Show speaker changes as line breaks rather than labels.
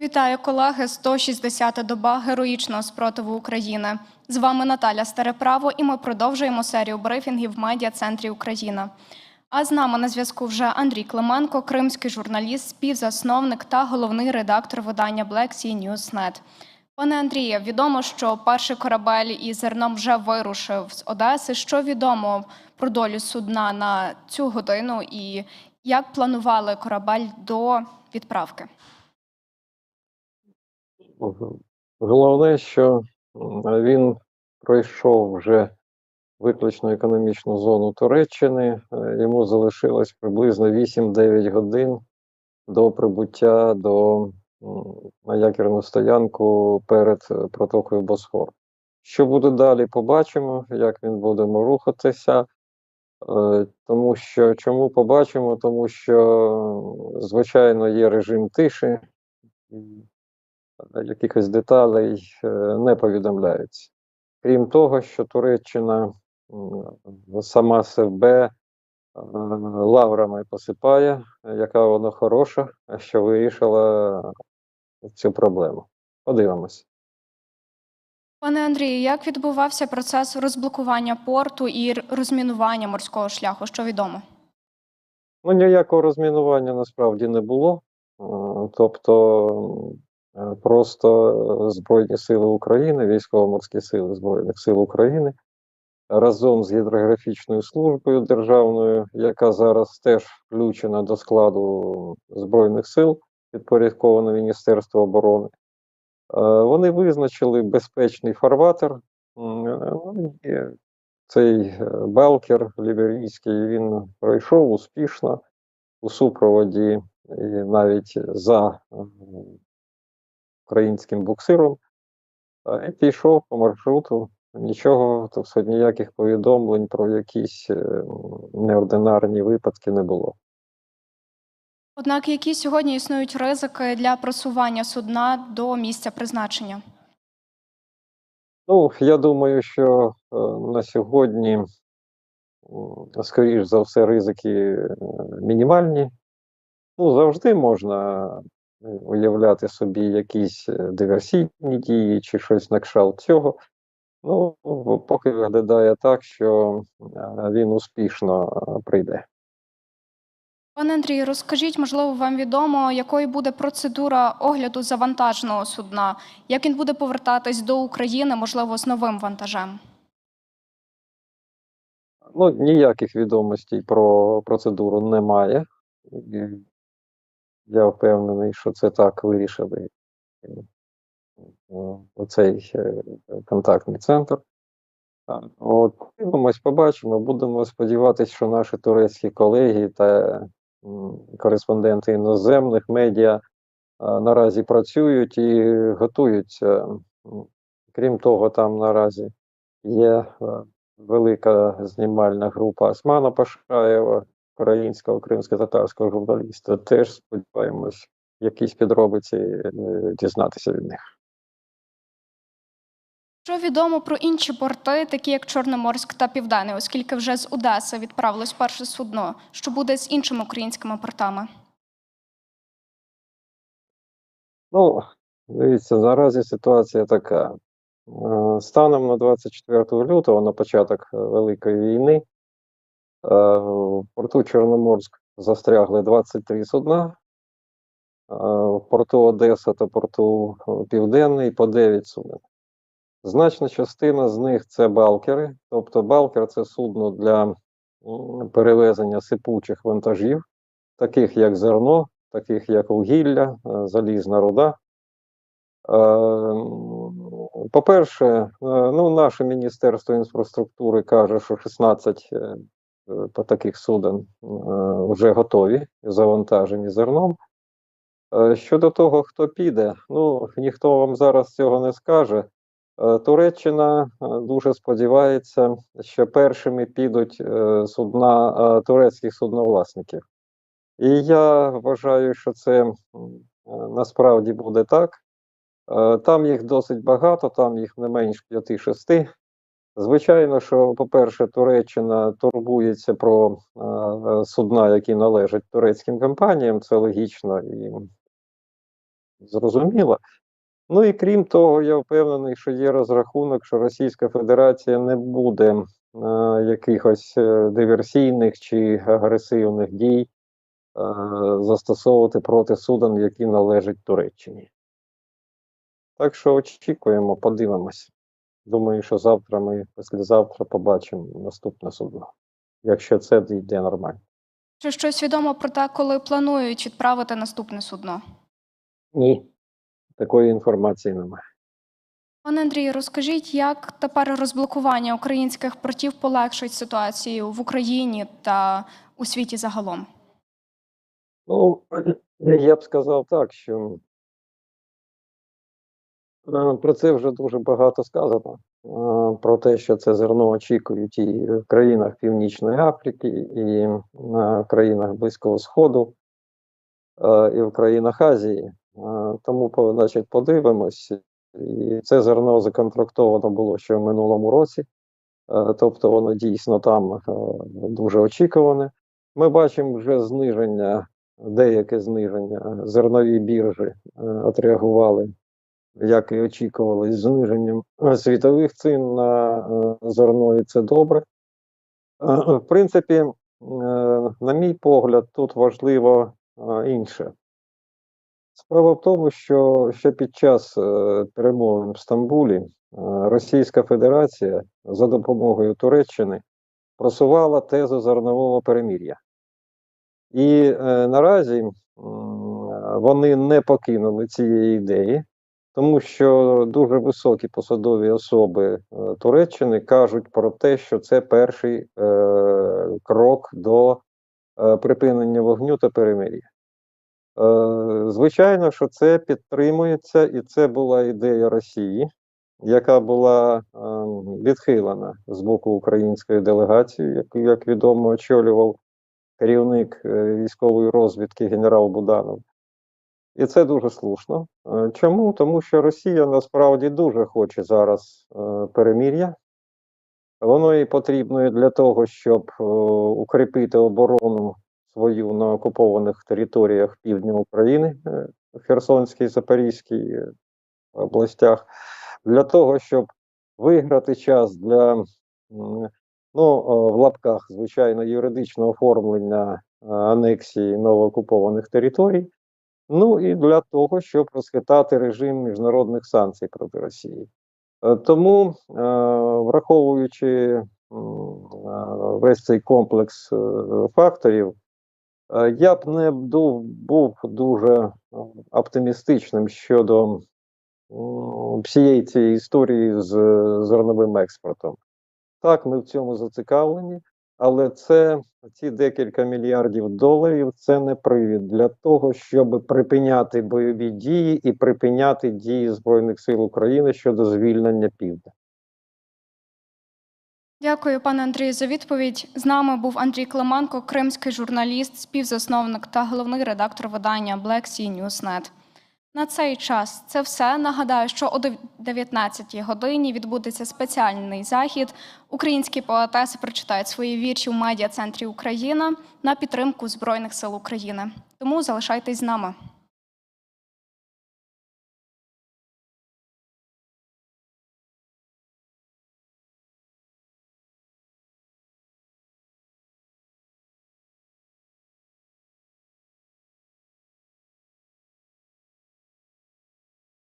Вітаю колеги! 160-та доба героїчного спротиву України. З вами Наталя Стареправо, і ми продовжуємо серію брифінгів в медіа-центрі Україна. А з нами на зв'язку вже Андрій Клименко, кримський журналіст, співзасновник та головний редактор видання Black Sea News.net. Пане Андріє, відомо, що перший корабель із зерном вже вирушив з Одеси. Що відомо про долю судна на цю годину і як планували корабель до відправки?
Головне, що він пройшов вже виключно економічну зону Туреччини. Е, Йому залишилось приблизно 8-9 годин до прибуття до на якірну стоянку перед е, протокою Босфор. Що буде далі, побачимо, як він буде рухатися. Е, Тому що чому побачимо? Тому що, звичайно, є режим тиші. Якихось деталей е, не повідомляється. Крім того, що Туреччина сама себе е, лаврами посипає, яка вона хороша, що вирішила цю проблему. Подивимось.
Пане Андрію, як відбувався процес розблокування порту і розмінування морського шляху? Що відомо?
Ну, ніякого розмінування насправді не було. Е, Тобто просто Збройні Сили України, військово-морські сили Збройних сил України разом з гідрографічною службою державною, яка зараз теж включена до складу Збройних сил, підпорядковано Міністерству оборони. е, Вони визначили безпечний фарватер. Е, ну, Цей е, Балкер ліберійський він пройшов успішно у супроводі і навіть за е, українським буксиром і пішов по маршруту. Нічого, тобто ніяких повідомлень про якісь е, неординарні випадки не було.
Однак, які сьогодні існують ризики для просування судна до місця призначення?
Ну, я думаю, що е, на сьогодні, скоріш за все, ризики е, мінімальні. Ну, завжди можна уявляти собі якісь е, диверсійні дії чи щось на кшталт цього. Ну, поки виглядає так, що е, він успішно е, прийде.
Пане Андрію, розкажіть, можливо, вам відомо, якою буде процедура огляду завантаженого судна, як він буде повертатись до України, можливо, з новим вантажем?
Ну, ніяких відомостей про процедуру немає. Я впевнений, що це так вирішили е, е, оцей е, контактний центр. От, дивимось, побачимо. Будемо сподіватися, що наші турецькі колеги та кореспонденти іноземних медіа наразі працюють і готуються. Крім того, там наразі є е, велика знімальна група Османа Пашаєва, українського, кримсько-татарського журналіста. Теж сподіваємось, якісь підробиці е, дізнатися від них.
Що відомо про інші порти, такі як Чорноморськ та Південний, оскільки вже з Одеси відправилось перше судно, що буде з іншими українськими портами?
Ну, дивіться, наразі ситуація така. Е, Станом на 24 лютого, на початок е, Великої війни, в порту Чорноморськ застрягли 23 судна, е, в порту Одеса та порту е, Південний по 9 суден. Значна частина з них це балкери, тобто балкер це судно для перевезення сипучих вантажів, таких як зерно, таких як вугілля, е, залізна руда. Е, По-перше, е, ну, наше Міністерство інфраструктури каже, що 16 е, е, по таких суден е, вже готові, завантажені зерном. Е, Щодо того, хто піде, ну ніхто вам зараз цього не скаже. Е, Туреччина е, дуже сподівається, що першими підуть е, судна е, турецьких судновласників. І я вважаю, що це е, насправді буде так. Е, Там їх досить багато, там їх не менш 5-6. Звичайно, що, по-перше, Туреччина турбується про е, судна, які належать турецьким компаніям, це логічно, і зрозуміло. Ну і крім того, я впевнений, що є розрахунок, що Російська Федерація не буде е, якихось е, диверсійних чи агресивних дій е, застосовувати проти суден, які належать Туреччині. Так що очікуємо, подивимось. Думаю, що завтра ми, післязавтра побачимо наступне судно, якщо це йде нормально.
Чи щось відомо про те, коли планують відправити наступне судно?
Ні, такої інформації немає.
Пане Андрію, розкажіть, як тепер розблокування українських портів полегшить ситуацію в Україні та у світі загалом?
Ну, я б сказав так, що про це вже дуже багато сказано. е, Про те, що це зерно очікують і в країнах Північної Африки, і в країнах Близького Сходу, е, і в країнах Азії. Е, Тому, значить, подивимось. І це зерно законтрактовано було ще в минулому році. Е, Тобто воно дійсно там е, дуже очікуване. Ми бачимо вже зниження, деяке зниження. Зернові біржі е, отреагували, як і очікували, з зниженням е, світових цін на е, зерно, і це добре. Е, В принципі, е, на мій погляд, тут важливо е, інше. Справа в тому, що ще під час е, перемовин в Стамбулі е, Російська Федерація за допомогою Туреччини просувала тезу зернового перемір'я. І е, наразі вони не покинули цієї ідеї, тому що дуже високі посадові особи е, Туреччини кажуть про те, що це перший е, крок до е, припинення вогню та перемир'я. Е, Звичайно, що це підтримується, і це була ідея Росії, яка була ем, відхилена з боку української делегації, яку, як відомо, очолював керівник е, військової розвідки генерал Буданов. І це дуже слушно. Е, Чому? Тому що Росія насправді дуже хоче зараз е, перемір'я. Воно їй потрібно для того, щоб е, укріпити оборону свою на окупованих територіях півдня України, Херсонській, Запорізькій областях, для того, щоб виграти час для ну, в лапках, звичайно, юридичного оформлення анексії новоокупованих територій. Ну і для того, щоб розхитати режим міжнародних санкцій проти Росії. Е, Тому, е, враховуючи е, весь цей комплекс факторів, я б не був дуже оптимістичним щодо всієї цієї історії з зерновим експортом. Так, ми в цьому зацікавлені, але це ці декілька мільярдів доларів це не привід для того, щоб припиняти бойові дії і припиняти дії Збройних сил України щодо звільнення півдня.
Дякую, пане Андрію, за відповідь. З нами був Андрій Клименко, кримський журналіст, співзасновник та головний редактор видання Black Sea Newsnet. На цей час це все. Нагадаю, що о 19-й годині відбудеться спеціальний захід. Українські поетеси прочитають свої вірші в медіа-центрі Україна на підтримку Збройних сил України. Тому залишайтесь з нами.